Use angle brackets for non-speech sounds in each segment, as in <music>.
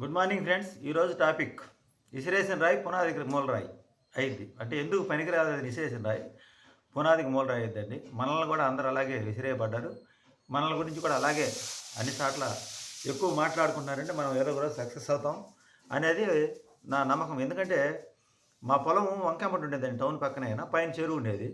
Good morning friends. ఈరోజు topic ఇసిరేసిన రాయి పునాదికి మూలరాయి అయింది. అంటే ఎందుకు పనికిరాదు అది ఇసిరేసిన రాయి? పునాదికి మూలరాయి అయిందండి. మనల్ని కూడా అందరూ అలాగే విసిరేయబడ్డారు. మనల్ని గురించి కూడా అలాగే అన్ని చోట్ల ఎక్కువ మాట్లాడుకుంటున్నారంటే మనం ఏదో కూడా సక్సెస్ అవుతాం అనేది నా నమ్మకం. ఎందుకంటే మా పొలం వంకామట ఉండేదండి టౌన్ పక్కనే. పైన చెరువు ఉండేది.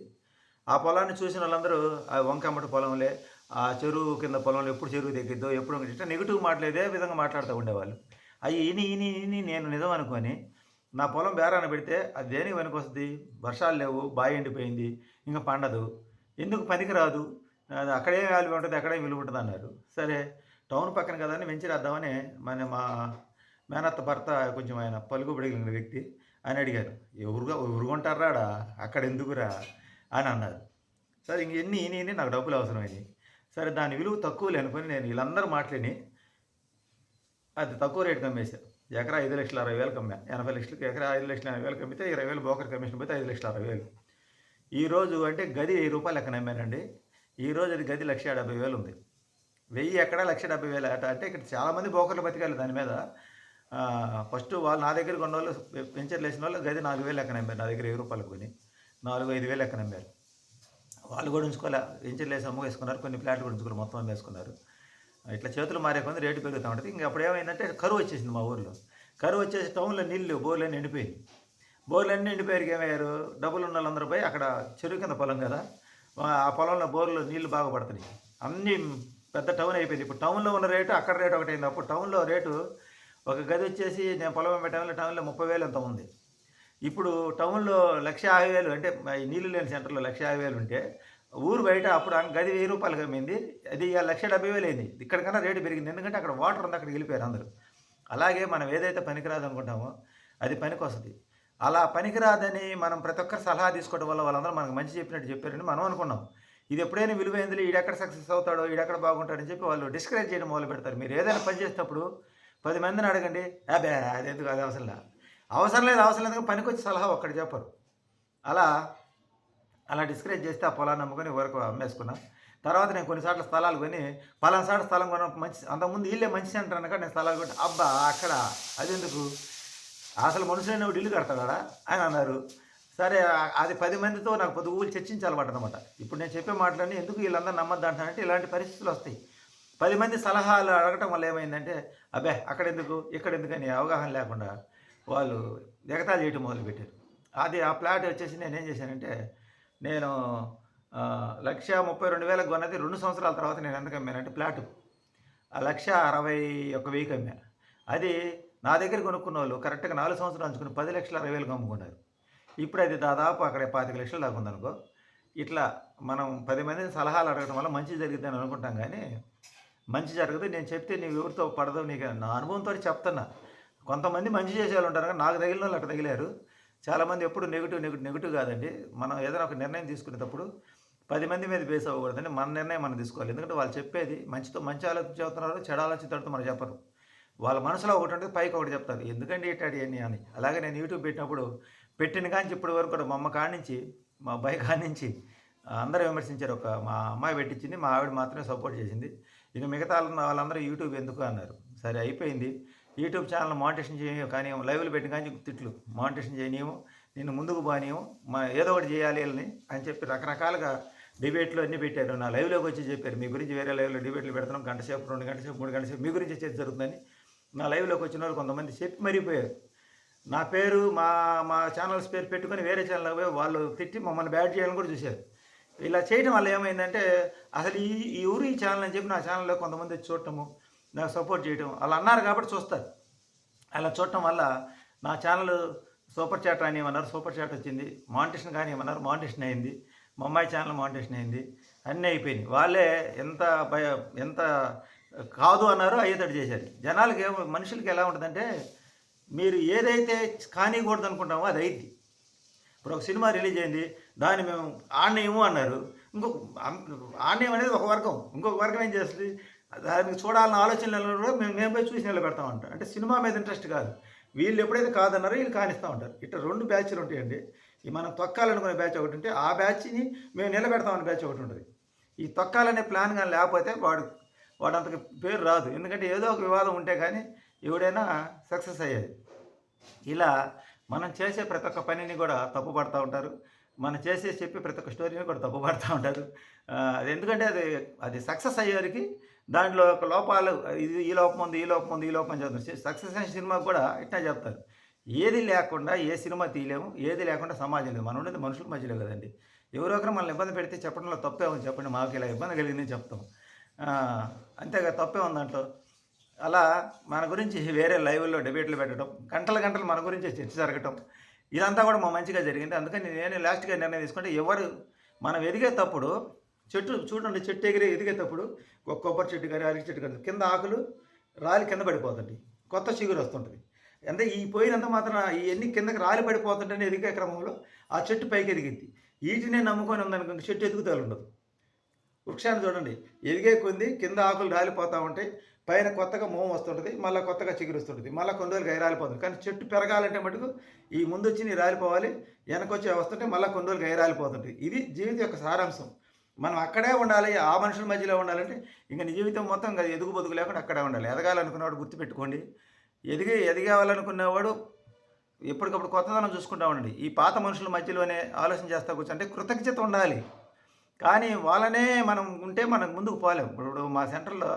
ఆ పొలాన్ని చూసిన వాళ్ళందరూ ఆ వంకామట పొలంలే ఆ చెరువు కింద పొలంలో ఎప్పుడు చెరువు తగ్గిద్దో ఎప్పుడు ఇట్లా నెగిటివ్ మాట్లాడేదే విధంగా మాట్లాడుతూ ఉండేవాళ్ళు. అవి ఇని ఇని ఇని నేను నిజం అనుకొని నా పొలం బేరాన పెడితే అది దేనికి వెనకొస్తుంది వర్షాలు లేవు బావి ఎండిపోయింది ఇంకా పండదు. ఎందుకు పనికిరాదు అది అక్కడే వాల్యూ ఉంటుంది అక్కడే విలువ ఉంటుంది అన్నారు. సరే టౌన్ పక్కన కదా అని వెంచర్ మన మా మేనత్త భర్త కొంచెం ఆయన పలుకు పడిగిన వ్యక్తి అని అడిగారు ఎవరుగా ఎవరుకుంటారా అక్కడ ఎందుకురా? అని అన్నారు. సరే ఇంక ఎన్ని ఇని నాకు డబ్బులు అవసరమైనవి సరే దాని విలువ తక్కువ లేనుకొని నేను వీళ్ళందరూ మాట్లాడి అది తక్కువ రేటు కమ్మేశారు ఎకరా ఐదు లక్షల అరవై వేలు అమ్మా ఎనభై లక్షలకి ఎకరా ఐదు లక్షల ఎనభై వేలు కమ్మితే ఇరవై వేలు బోకర్ కమిషన్ పోతే ఐదు లక్షల అరవై వేలు. ఈ రోజు అంటే గది వెయ్యి రూపాయలు లెక్కన అమ్మానండి ఈ రోజు అది గది లక్ష డెబ్బై వేలు ఉంది. వెయ్యి ఎక్కడ లక్ష డెబ్బై వేలు అట అంటే ఇక్కడ చాలామంది బోకర్లు బతికాలి దాని మీద. ఫస్ట్ వాళ్ళు నా దగ్గర కొన్న వాళ్ళు వెంచర్లు వేసిన వాళ్ళు గది నాలుగు వేలు లెక్కన అమ్మారు నా దగ్గర వెయ్యి రూపాయలు కొని నాలుగు ఐదు వేలు లెక్కన అమ్మారు వాళ్ళు కూడా ఉంచుకోలే. వెంచర్లు వేసి అమ్మేసుకున్నారు కొన్ని ప్లాట్లు కూడా ఉంచుకున్నారు మొత్తం అమ్మేసుకున్నారు. ఇట్లా చేతులు మారే కొంది రేటు పెరుగుతూ ఉంటుంది. ఇంకా అప్పుడు ఏమైందంటే కరువు వచ్చేసింది మా ఊర్లో. కరువు వచ్చేసి టౌన్లో నీళ్ళు బోర్లు అన్నీ ఎండిపోయింది బోర్లన్నీ ఎండిపోయారు ఏమయ్యారు? డబ్బులు ఉన్న వాళ్ళందరూ పోయి అక్కడ చెరువు కింద పొలం కదా ఆ పొలంలో బోర్లు నీళ్ళు బాగా పడుతున్నాయి. అన్నీ పెద్ద టౌన్ అయిపోయింది. ఇప్పుడు టౌన్లో ఉన్న రేటు అక్కడ రేటు ఒకటి అయింది. అప్పుడు టౌన్లో రేటు ఒక గది వచ్చేసి నేను పొలం పెట్టడంలో టౌన్లో ముప్పై వేలు ఎంత ఉంది. ఇప్పుడు టౌన్లో లక్ష యాభై వేలు అంటే నీళ్ళు లేని సెంటర్లో లక్ష యాభై వేలు ఉంటే ఊరు బయట అప్పుడు గది వెయ్యి రూపాయలకి అమ్మింది అది లక్ష డెబ్బై వేలు అయింది. ఇక్కడికన్నా రేటు పెరిగింది. ఎందుకంటే అక్కడ వాటర్ ఉంది అక్కడికి వెళ్ళిపోయారు అందరూ. అలాగే మనం ఏదైతే పనికిరాదు అనుకుంటామో అది పనికి వస్తుంది. అలా పనికిరాదని మనం ప్రతి ఒక్కరు సలహా తీసుకోవడం వల్ల వాళ్ళందరూ మనకు మంచి చెప్పినట్టు చెప్పారని మనం అనుకున్నాం. ఇది ఎప్పుడైనా విలువైంది ఈడెక్కడ సక్సెస్ అవుతాడో ఈడెక్కడ బాగుంటాడని చెప్పి వాళ్ళు డిస్కరేజ్ చేయడం మొదలు పెడతారు. మీరు ఏదైనా పని చేసేటప్పుడు పది మందిని అడగండి అబ్బే అది ఎందుకు అది అవసరం లేదు అవసరం లేదు అవసరం లేదు పనికి వచ్చి సలహా ఒక్కటి చెప్పరు. అలా అలా డిస్కరేజ్ చేస్తే ఆ పొలాన్ని అమ్ముకొని వరకు అమ్మేసుకున్నా. తర్వాత నేను కొన్నిసార్లు స్థలాలు కొని పలానా సార్లు స్థలం కొన మంచి అంతకుముందు ఇల్లే మంచి సెంటర్ అనక నేను స్థలాలు కొట్టి అబ్బా అక్కడ అదెందుకు? అసలు మనుషులైన వాడు ఇల్లు కడతాడా అని అన్నారు. సరే అది పది మందితో నాకు పొద్దు ఊళ్ళు చర్చించాలన్నమాట ఇప్పుడు నేను చెప్పే మాటలన్నీ ఎందుకు వీళ్ళందరూ నమ్మద్దు అంటానంటే ఇలాంటి పరిస్థితులు వస్తాయి. పది మంది సలహాలు అడగటం వల్ల ఏమైందంటే అబ్బే అక్కడ ఎందుకు ఇక్కడ ఎందుకని అని అవగాహన లేకుండా వాళ్ళు ఎగతాలు చేయటం మొదలుపెట్టారు. అది ఆ ప్లాట్ వచ్చేసి నేను ఏం చేశానంటే నేను లక్ష ముప్పై రెండు వేలకు కొన్నది రెండు సంవత్సరాల తర్వాత నేను ఎందుకు అమ్మానంటే ప్లాట్. ఆ లక్ష అరవై ఒక వెయ్యికి అమ్మాను. అది నా దగ్గర కొనుక్కున్న వాళ్ళు కరెక్ట్గా నాలుగు సంవత్సరాలు ఉంచుకుని పది లక్షల అరవై వేలకు అమ్ముకున్నారు. ఇప్పుడు అది దాదాపు అక్కడ పాతిక లక్షలు దాకా ఉందనుకో. ఇట్లా మనం పది మందిని సలహాలు అడగడం వల్ల మంచి జరుగుతుందని అనుకుంటాం కానీ మంచి జరగదు. నేను చెప్తే నీవు ఎవరితో పడదు నీకు నా అనుభవంతో చెప్తున్నా. కొంతమంది మంచి చేసే వాళ్ళు ఉంటారు కానీ నాకు తగిలిన వాళ్ళు అక్కడ తగిలారు. చాలామంది ఎప్పుడు నెగిటివ్ నెగిటివ్ నెగిటివ్ కాదండి. మనం ఏదైనా ఒక నిర్ణయం తీసుకునేటప్పుడు పది మంది మీద బేస్ అవ్వకూడదండి. మన నిర్ణయం మనం తీసుకోవాలి. ఎందుకంటే వాళ్ళు చెప్పేది మంచితో మంచి ఆలోచన చెబుతున్నారు చెడు ఆలోచనతో మనం చెప్పరు. వాళ్ళ మనసులో ఒకటి ఉంటుంది పైకి ఒకటి చెప్తారు. ఎందుకంటే ఇట్లాంటి అని అని. అలాగే నేను యూట్యూబ్ పెట్టినప్పుడు పెట్టిన కానీ ఇప్పటి వరకు కూడా మా అమ్మ కాడి నుంచి మా అబ్బాయి కాడి నుంచి అందరూ విమర్శించారు. ఒక మా అమ్మాయి పెట్టించింది మా ఆవిడ మాత్రమే సపోర్ట్ చేసింది. ఇక మిగతా వాళ్ళందరూ యూట్యూబ్ ఎందుకు అన్నారు. సరే అయిపోయింది. యూట్యూబ్ ఛానల్ మానిటేషన్ చేయని కానీ లైవ్లు పెట్టిన కానీ తిట్లు. మానిటేషన్ చేయనీయము నేను ముందుకు పోనీయము మా ఏదో ఒకటి చేయాలి వీళ్ళని అని చెప్పి రకరకాలుగా డిబేట్లు అన్నీ పెట్టారు. నా లైవ్లోకి వచ్చి చెప్పారు మీ గురించి వేరే లైవ్లో డిబేట్లు పెడుతున్నాం గంట సేపు రెండు గంట సేపు మూడు గంట సేపు మీ గురించి చేసి జరుగుతుందని. నా లైవ్లోకి వచ్చిన వాళ్ళు కొంతమంది చెప్పి మరిగిపోయారు. నా పేరు మా మా ఛానల్స్ పేరు పెట్టుకొని వేరే ఛానల్ పోయి వాళ్ళు తిట్టి మమ్మల్ని బ్యాడ్ చేయాలని కూడా చూశారు. ఇలా చేయడం వల్ల ఏమైందంటే అసలు ఈ ఈ ఊరు ఈ ఛానల్ అని చెప్పి నా ఛానల్లో కొంతమంది చూడటము నాకు సపోర్ట్ చేయటం. అలా అన్నారు కాబట్టి చూస్తారు. అలా చూడటం వల్ల నా ఛానల్ సూపర్ చాట్ అని ఏమన్నారు? సూపర్ చాట్ వచ్చింది. మాంటేషన్ కానీ ఏమన్నారు? అయింది. మా అమ్మాయి ఛానల్ మాంటేషన్ అయింది. అన్నీ అయిపోయినాయి. వాళ్ళే ఎంత భయ ఎంత కాదు అన్నారో అయ్యేటట్టు చేశారు. జనాలకి ఏమో మనుషులకి ఎలా ఉంటుందంటే మీరు ఏదైతే కానీయకూడదు అనుకుంటామో అది అయింది ఇప్పుడు ఒక సినిమా రిలీజ్ అయింది. దాన్ని మేము ఆడనేమో అన్నారు. ఇంకొక ఆడనేయం అనేది ఒక వర్గం. ఇంకొక వర్గం ఏం చేస్తుంది? దానికి చూడాలన్న ఆలోచనలు కూడా మేము మేము పోయి చూసి నిలబెడతామంట అంటే సినిమా మీద ఇంట్రెస్ట్ కాదు. వీళ్ళు ఎప్పుడైతే కాదన్నారో వీళ్ళు కానిస్తూ ఉంటారు. ఇట్లా రెండు బ్యాచ్లు ఉంటాయండి. ఈ మనం తొక్కాలనుకునే బ్యాచ్ ఒకటి ఉంటే ఆ బ్యాచ్ని మేము నిలబెడతామనే బ్యాచ్ ఒకటి ఉంటుంది. ఈ తొక్కాలనే ప్లాన్ కానీ లేకపోతే వాడు వాడు అంతకు పేరు రాదు. ఎందుకంటే ఏదో ఒక వివాదం ఉంటే కానీ ఎవడైనా సక్సెస్ అయ్యేది. ఇలా మనం చేసే ప్రతి ఒక్క పనిని కూడా తప్పుపడతా ఉంటారు. మనం చేసే చెప్పి ప్రతి ఒక్క స్టోరీని కూడా తప్పుపడతా ఉంటారు. అది ఎందుకంటే అది అది సక్సెస్ అయ్యేవారికి దాంట్లో ఒక లోపాలు ఇది ఈ లోపం ఉంది ఈ లోపం ఉంది ఈ లోపం చెప్తారు. సక్సెస్ అయిన సినిమా కూడా ఇట్లా చెప్తారు. ఏది లేకుండా ఏ సినిమా తీయలేము ఏది లేకుండా సమాజం లేదు. మనం ఉండేది మనుషుల మధ్యలో కదండి. ఎవరో ఒకరు మనల్ని ఇబ్బంది పెడితే చెప్పడంలో తప్పే ఉంది. చెప్పండి మాకు ఇలా ఇబ్బంది కలిగిందని చెప్తాం. అంతేగా తప్పే ఉంది దాంట్లో. అలా మన గురించి వేరే లైవ్లో డిబేట్లు పెట్టడం గంటల గంటలు మన గురించి చర్చ జరగటం ఇదంతా కూడా మా మంచిగా జరిగింది. అందుకని నేను లాస్ట్గా నిర్ణయం తీసుకుంటే ఎవరు మనం ఎదిగేటప్పుడు చెట్టు చూడండి చెట్టు ఎగిరి ఎదిగేటప్పుడు ఒక కొబ్బరి చెట్టు కానీ అరటి చెట్టు కానీ కింద ఆకులు రాలి కింద పడిపోతుంది కొత్త చిగురు వస్తుంటుంది. అంటే ఈ పోయినంత మాత్రం ఇవన్నీ కిందకి రాలి పడిపోతుంటే ఎదిగే క్రమంలో ఆ చెట్టు పైకి ఎదిగింది. వీటినే నమ్ముకొని ఉందనుకో చెట్టు ఎదుగుదల ఉండదు. వృక్షాన్ని చూడండి. ఎదిగే కొంది కింద ఆకులు రాలిపోతూ ఉంటాయి పైన కొత్తగా మోం వస్తుంటుంది మళ్ళీ కొత్తగా చిగురు వస్తుంటుంది మళ్ళీ కొన్ని రోజులు గైరాలిపోతుంది కానీ చెట్టు పెరగాలంటే మటుకు ఈ ముందు వచ్చి నీ రాలిపోవాలి వెనకొచ్చి వస్తుంటే మళ్ళీ కొన్ని రోజులు గైరాలిపోతుంటుంది ఇది జీవితం యొక్క సారాంశం. మనం అక్కడే ఉండాలి ఆ మనుషుల మధ్యలో ఉండాలంటే ఇంకా నీ జీవితం మొత్తం ఎదుగు బతుకు లేకుండా అక్కడే ఉండాలి. ఎదగాలనుకున్నవాడు గుర్తుపెట్టుకోండి. ఎదిగి ఎదిగేవాలనుకున్నవాడు ఎప్పటికప్పుడు కొత్తదనం చూసుకుంటా ఉండండి. ఈ పాత మనుషుల మధ్యలోనే ఆలోచన చేస్తా కూర్చుంటే కృతజ్ఞత ఉండాలి. కానీ వాళ్ళనే మనం ఉంటే మనం ముందుకు పోలేం. ఇప్పుడు మా సెంటర్లో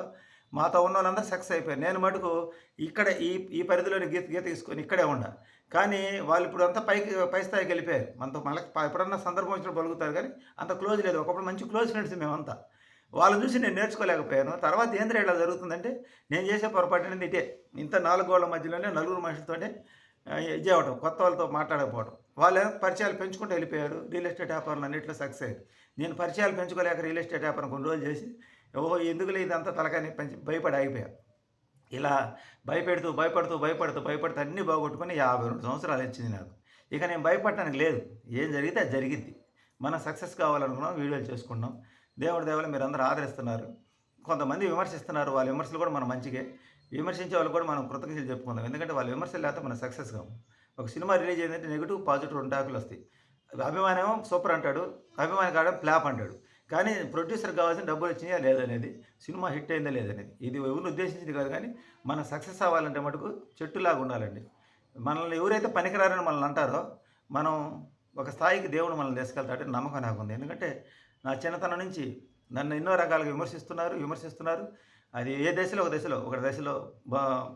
మాతో ఉన్న వాళ్ళందరూ సక్సెస్ అయిపోయారు. నేను మటుకు ఇక్కడ ఈ ఈ పరిధిలోని గీత గీత తీసుకొని ఇక్కడే ఉండా. కానీ వాళ్ళు ఇప్పుడు అంతా పైకి పై స్థాయికి వెళ్ళిపోయారు. మనతో మళ్ళీ ఎప్పుడన్నా సందర్భం వచ్చినప్పుడు పలుకుతారు కానీ అంత క్లోజ్ లేదు. ఒకప్పుడు మంచి క్లోజ్ ఫ్రెండ్స్ మేమంతా. వాళ్ళని చూసి నేను నేర్చుకోలేకపోయాను. తర్వాత ఏంద్ర ఇలా జరుగుతుందంటే నేను చేసే పొరపాటు అనేది ఇటే ఇంత నాలుగు గోళ్ళ మధ్యలోనే నలుగురు మనుషులతోనే ఇది అవ్వడం కొత్త వాళ్ళతో మాట్లాడకపోవడం వాళ్ళు ఏమో పరిచయాలు పెంచుకుంటూ వెళ్ళిపోయారు. రియల్ ఎస్టేట్ వ్యాపారంలో అన్నింటిలో సక్సెస్ అయ్యారు. నేను పరిచయాలు పెంచుకోలేక రియల్ ఎస్టేట్ వ్యాపారం కొన్ని రోజులు చేసి ఓహో ఎందుకులే ఇదంతా తలకాని పెంచి భయపడి ఆగిపోయారు ఇలా భయపెడుతూ భయపడుతూ భయపడుతూ భయపడుతూ అన్నీ బాగొట్టుకుని యాభై రెండు సంవత్సరాలు వచ్చింది నాకు. ఇక నేను భయపడటానికి లేదు. ఏం జరిగితే అది జరిగింది మనం సక్సెస్ కావాలనుకున్నాం వీడియోలు చేసుకున్నాం. దేవుడి దేవుళ్ళు మీరు అందరూ ఆదరిస్తున్నారు. కొంతమంది విమర్శిస్తున్నారు. వాళ్ళ విమర్శలు కూడా మన మంచిగే విమర్శించే వాళ్ళు కూడా మనం కృతజ్ఞతలు చెప్పుకుందాం. ఎందుకంటే వాళ్ళ విమర్శలు లేకపోతే మనం సక్సెస్ కాము. ఒక సినిమా రిలీజ్ అయిందంటే నెగిటివ్ పాజిటివ్ రెండు టాకులు వస్తాయి. అభిమానేమో సూపర్ అంటాడు. అభిమాని కాడ ఫ్లాప్ అంటాడు. కానీ ప్రొడ్యూసర్ కావాల్సిన డబ్బులు వచ్చినాయా? లేదనేది. సినిమా హిట్ అయిందా? లేదనేది. ఇది ఎవరిని ఉద్దేశించింది కాదు కానీ మనం సక్సెస్ అవ్వాలంటే మటుకు చెట్టులాగా ఉండాలండి. మనల్ని ఎవరైతే పనికిరారని మనల్ని అంటారో మనం ఒక స్థాయికి దేవుడు మనల్ని తీసుకెళ్తాడని నమ్మకం నాకు ఉంది. ఎందుకంటే నా చిన్నతనం నుంచి నన్ను ఎన్నో రకాలుగా విమర్శిస్తున్నారు విమర్శిస్తున్నారు. అది ఏ దశలో? ఒక దశలో. ఒక దశలో బా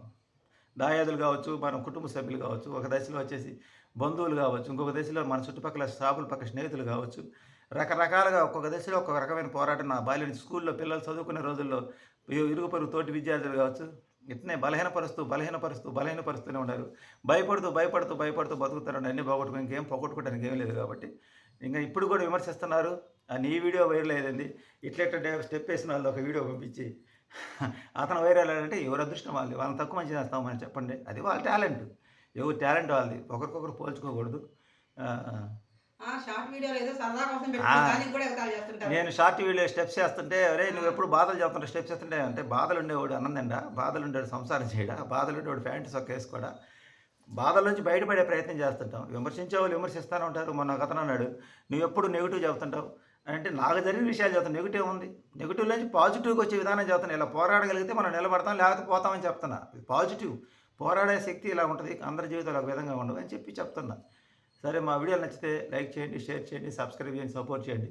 దాయాదులు కావచ్చు మన కుటుంబ సభ్యులు కావచ్చు ఒక దశలో వచ్చేసి బంధువులు కావచ్చు ఇంకొక దశలో మన చుట్టుపక్కల షాపుల పక్క స్నేహితులు కావచ్చు. రకరకాలుగా ఒక్కొక్క దశలో ఒక్కొక్క రకమైన పోరాటం. నా బాల్యం స్కూల్లో పిల్లలు చదువుకునే రోజుల్లో ఇరుగు పొరుగు తోటి విద్యార్థులు కావచ్చు ఇట్నే బలహీనపరుస్తూ బలహీనపరుస్తూ బలహీనపరుస్తూనే ఉన్నారు. భయపడుతూ భయపడుతూ భయపడుతూ బతుకుతారండి అన్నీ పోగొట్టుకుని ఇంకేం పోగొట్టుకోవడానికి ఏం లేదు కాబట్టి ఇంకా ఇప్పుడు కూడా విమర్శిస్తున్నారు. ఆ నీ వీడియో వైరల్ అయ్యింది ఇట్లా ఇట్లా స్టెప్ వేసిన వాళ్ళు ఒక వీడియో పంపించి <laughs> అతను వైరల్ అంటే ఎవరు అదృష్టం వాళ్ళది? వాళ్ళని తక్కువ మంచి చేస్తామని చెప్పండి. అది వాళ్ళ టాలెంట్. ఎవరు టాలెంట్ వాళ్ళది? ఒకరికొకరు పోల్చుకోకూడదు. నేను షార్ట్ వీడియో స్టెప్స్ చేస్తుంటే అరే నువ్వు ఎప్పుడు బాధలు చెప్తుంటే స్టెప్స్ చేస్తుంటే అంటే బాధలు ఉండేవాడు అన్నందండా బాధలు ఉండేవాడు సంసారం చేయడా బాధలు ఉండేవాడు ప్యాంటు సొక్క వేసుకోడా? బాధల నుంచి బయటపడే ప్రయత్నం చేస్తుంటాం. విమర్శించే వాళ్ళు విమర్శిస్తూనే ఉంటారు. మొన్న అతను అన్నాడు నువ్వు ఎప్పుడు నెగిటివ్ చెబుతుంటావు? అంటే నాకు జరిగిన విషయాలు చెప్తాను నెగిటివ్ ఉంది. నెగిటివ్ నుంచి పాజిటివ్కి వచ్చే విధానం చెప్తాను ఇలా పోరాడగలిగితే మనం నిలబడతాం లేకపోతే పోతామని చెప్తున్నా. పాజిటివ్ పోరాడే శక్తి ఇలా ఉంటుంది అందరి జీవితాలు ఒక విధంగా ఉండవు అని చెప్పి చెప్తున్నా. సరే మా వీడియోలు నచ్చితే లైక్ చేయండి షేర్ చేయండి సబ్స్క్రైబ్ చేయండి సపోర్ట్ చేయండి.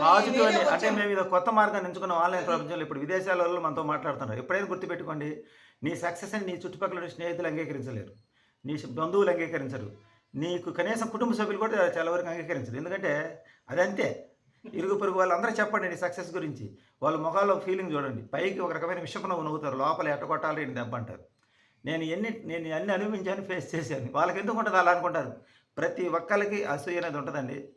పాజిటివ్ అని అంటే మేము ఇది కొత్త మార్గాన్ని ఎంచుకున్న ఆన్లైన్ ప్రపంచంలో ఇప్పుడు విదేశాల వాళ్ళు మనతో మాట్లాడుతున్నారు. ఎప్పుడైనా గుర్తుపెట్టుకోండి నీ సక్సెస్ అని నీ చుట్టుపక్కల స్నేహితులు అంగీకరించలేరు. నీ బంధువులు అంగీకరించరు. నీకు కనీసం కుటుంబ సభ్యులు కూడా చాలా వరకు అంగీకరించరు. ఎందుకంటే అదంతే. ఇరుగు పొరుగు వాళ్ళందరూ చెప్పండి నీ సక్సెస్ గురించి. వాళ్ళ ముఖాల్లో ఫీలింగ్ చూడండి. పైకి ఒక రకమైన విషపు నవ్వు నవ్వుతారు. లోపల ఎట్టగొట్టాలి నేను దెబ్బ అంటారు. నేను ఎన్ని నేను అన్ని అనుభవించాను ఫేస్ చేశాను. వాళ్ళకి ఎందుకు ఉంటుంది అలా అనుకుంటారు? ప్రతి ఒక్కరికి అసూయ అనేది ఉంటుందండి.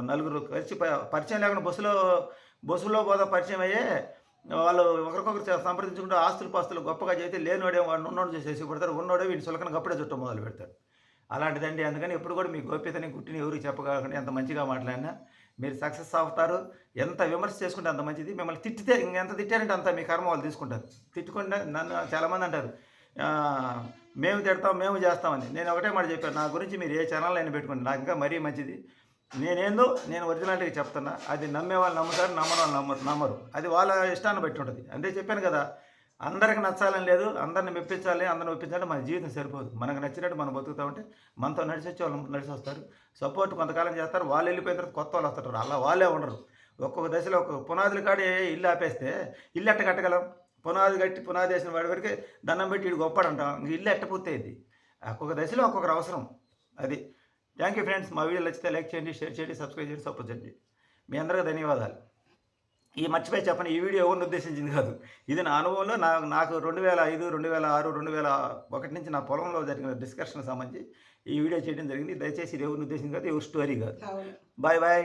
నలుగురు కలిసి ప- పరిచయం లేకుండా బస్సులో బస్సులో పోదా పరిచయం అయ్యే వాళ్ళు ఒకరికొకరు సంప్రదించుకుంటూ ఆస్తులు పాస్తులు గొప్పగా చేస్తే లేనివాడే వాడిని ఉన్నోడు చేసేసి పెడతారు. ఉన్నోడే వీడిని సులకన గప్పుడే చుట్టం మొదలు పెడతారు. అలాంటిదండి. అందుకని ఎప్పుడు కూడా మీ గోప్యతని గుట్టిని ఎవరికి చెప్పగలకండి. ఎంత మంచిగా మాట్లాడినా మీరు సక్సెస్ అవుతారు. ఎంత విమర్శ చేసుకుంటే అంత మంచిది. మిమ్మల్ని తిట్టితే ఇంకెంత తిట్టారంటే అంత మీ కర్మ వాళ్ళు తీసుకుంటారు. తిట్టుకుంటే నన్ను చాలామంది అంటారు. మేము తిడతాం మేము చేస్తామని. నేను ఒకటే మాట చెప్పాను నా గురించి మీరు ఏ ఛానల్ అయినా పెట్టుకోండి. నాకు ఇంకా మరీ మంచిది. నేనేందో నేను ఒరిజినాలిటీకి చెప్తున్నా. అది నమ్మే వాళ్ళు నమ్ముతారు నమ్మని వాళ్ళు నమ్మరు నమ్మరు. అది వాళ్ళ ఇష్టాన్ని బట్టి ఉంటుంది. అంతే చెప్పాను కదా. అందరికి నచ్చాలని లేదు అందరిని మెప్పించాలి అందరిని ఒప్పించాలి మన జీవితం సరిపోదు. మనకు నచ్చినట్టు మనం బతుకుతా ఉంటే మనతో నడిచి వాళ్ళు నడిచి వస్తారు సపోర్ట్ కొంతకాలం చేస్తారు. వాళ్ళు వెళ్ళిపోయిన తర్వాత కొత్త వాళ్ళు వస్తారు అలా వాళ్ళే ఉండరు. ఒక్కొక్క దశలో ఒక్కొక్క పునాదులు కాడి ఇల్లు ఆపేస్తే ఇల్లు ఎట్ట కట్టగలం? పునాది కట్టి పునాది వేసిన వాడి వరకు దండం పెట్టి ఇటు గొప్పడంటాం. ఇంక ఇల్లు ఎట్ట పూర్తయింది? ఒక్కొక్క దశలో ఒక్కొక్కరు అవసరం. అది. థ్యాంక్ యూ ఫ్రెండ్స్ మా వీడియో నచ్చితే లైక్ చేయండి షేర్ చేయండి సబ్స్క్రైబ్ చేయండి సపోర్ట్ చేయండి. మీ అందరికీ ధన్యవాదాలు. ఈ మర్చిపోయి చెప్పండి ఈ వీడియో ఎవరిని ఉద్దేశించింది కాదు. ఇది నా అనుభవంలో నా నాకు రెండు వేల ఐదు రెండు వేల ఆరు రెండు వేల ఒకటి నుంచి నా పొలంలో జరిగిన డిస్కషన్ సంబంధించి ఈ వీడియో చేయడం జరిగింది. దయచేసి ఇది ఎవరిని ఉద్దేశించింది కాదు ఎవరి స్టోరీ కాదు. Bye bye